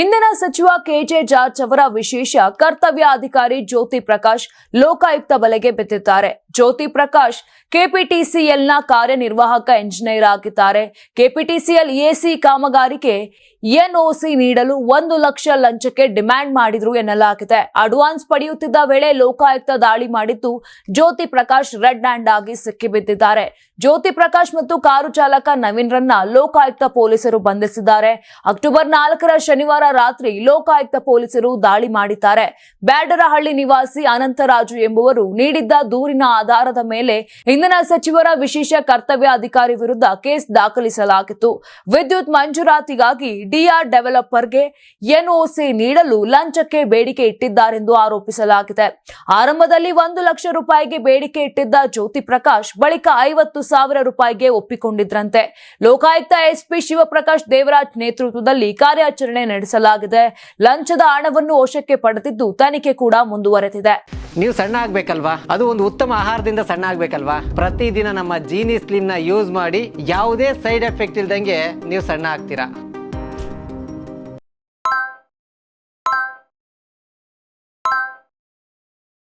ಇಂದಿನ ಸಚಿವ K J George ಅವರ ವಿಶೇಷ ಕರ್ತವ್ಯ ಅಧಿಕಾರಿ ಜ್ಯೋತಿ ಪ್ರಕಾಶ್ ಲೋಕಾಯುಕ್ತ ಬಲೆಗೆ ಬಿದ್ದಿದ್ದಾರೆ. ಜ್ಯೋತಿ ಪ್ರಕಾಶ್ ಕೆಪಿಟಿಸಿಎಲ್ನ ಕಾರ್ಯನಿರ್ವಾಹಕ ಇಂಜಿನಿಯರ್ ಆಗಿದ್ದಾರೆ. ಕೆಪಿಟಿಸಿಎಲ್ ಎಸಿ ಕಾಮಗಾರಿಗೆ ಎನ್ಒಸಿ ನೀಡಲು ಒಂದು ಲಕ್ಷ ಲಂಚಕ್ಕೆ ಡಿಮ್ಯಾಂಡ್ ಮಾಡಿದ್ರು ಎನ್ನಲಾಗಿದೆ. ಅಡ್ವಾನ್ಸ್ ಪಡೆಯುತ್ತಿದ್ದ ವೇಳೆ ಲೋಕಾಯುಕ್ತ ದಾಳಿ ಮಾಡಿದ್ದು ಜ್ಯೋತಿ ಪ್ರಕಾಶ್ ರೆಡ್ ಹ್ಯಾಂಡ್ ಆಗಿ ಸಿಕ್ಕಿಬಿದ್ದಿದ್ದಾರೆ. ಜ್ಯೋತಿ ಪ್ರಕಾಶ್ ಮತ್ತು ಕಾರು ಚಾಲಕ ನವೀನ್ ರನ್ನ ಲೋಕಾಯುಕ್ತ ಪೊಲೀಸರು ಬಂಧಿಸಿದ್ದಾರೆ. ಅಕ್ಟೋಬರ್ ನಾಲ್ಕರ ಶನಿವಾರ ರಾತ್ರಿ ಲೋಕಾಯುಕ್ತ ಪೊಲೀಸರು ದಾಳಿ ಮಾಡಿದ್ದಾರೆ. ಬ್ಯಾಡರಹಳ್ಳಿ ನಿವಾಸಿ ಅನಂತರಾಜು ಎಂಬುವರು ನೀಡಿದ್ದ ದೂರಿನ ಆಧಾರದ ಮೇಲೆ ಇಂಧನ ಸಚಿವರ ವಿಶೇಷ ಕರ್ತವ್ಯ ಅಧಿಕಾರಿ ವಿರುದ್ಧ ಕೇಸ್ ದಾಖಲಿಸಲಾಗಿತ್ತು. ವಿದ್ಯುತ್ ಮಂಜೂರಾತಿಗಾಗಿ ಡಿಆರ್ ಡೆವಲಪರ್ಗೆ ಎನ್ಒಸಿ ನೀಡಲು ಲಂಚಕ್ಕೆ ಬೇಡಿಕೆ ಇಟ್ಟಿದ್ದಾರೆಂದು ಆರೋಪಿಸಲಾಗಿದೆ. ಆರಂಭದಲ್ಲಿ ಒಂದು ಲಕ್ಷ ರೂಪಾಯಿಗೆ ಬೇಡಿಕೆ ಇಟ್ಟಿದ್ದ ಜ್ಯೋತಿ ಪ್ರಕಾಶ್ ಬಳಿಕ ಐವತ್ತು ಸಾವಿರ ರೂಪಾಯಿಗೆ ಒಪ್ಪಿಕೊಂಡಿದ್ರಂತೆ. ಲೋಕಾಯುಕ್ತ ಎಸ್ಪಿ ಶಿವಪ್ರಕಾಶ್ ದೇವರಾಜ್ ನೇತೃತ್ವದಲ್ಲಿ ಕಾರ್ಯಾಚರಣೆ ನಡೆಸಲಾಗಿದೆ ಲಂಚದ ಹಣವನ್ನು ವಶಕ್ಕೆ ಪಡೆದಿದ್ದು ತನಿಖೆ ಕೂಡ ಮುಂದುವರೆದಿದೆ. ನೀವು ಸಣ್ಣ ಆಗ್ಬೇಕಲ್ವಾ? ಅದು ಒಂದು ಉತ್ತಮ ಆಹಾರದಿಂದ ಸಣ್ಣ ಆಗ್ಬೇಕಲ್ವಾ? ಪ್ರತಿದಿನ ನಮ್ಮ ಜೀನಿ ಸ್ಲಿಮ್ನ ಯೂಸ್ ಮಾಡಿ ಯಾವುದೇ ಸೈಡ್ ಎಫೆಕ್ಟ್ ಇಲ್ದಂಗೆ ನೀವು ಸಣ್ಣ ಆಗ್ತೀರಾ?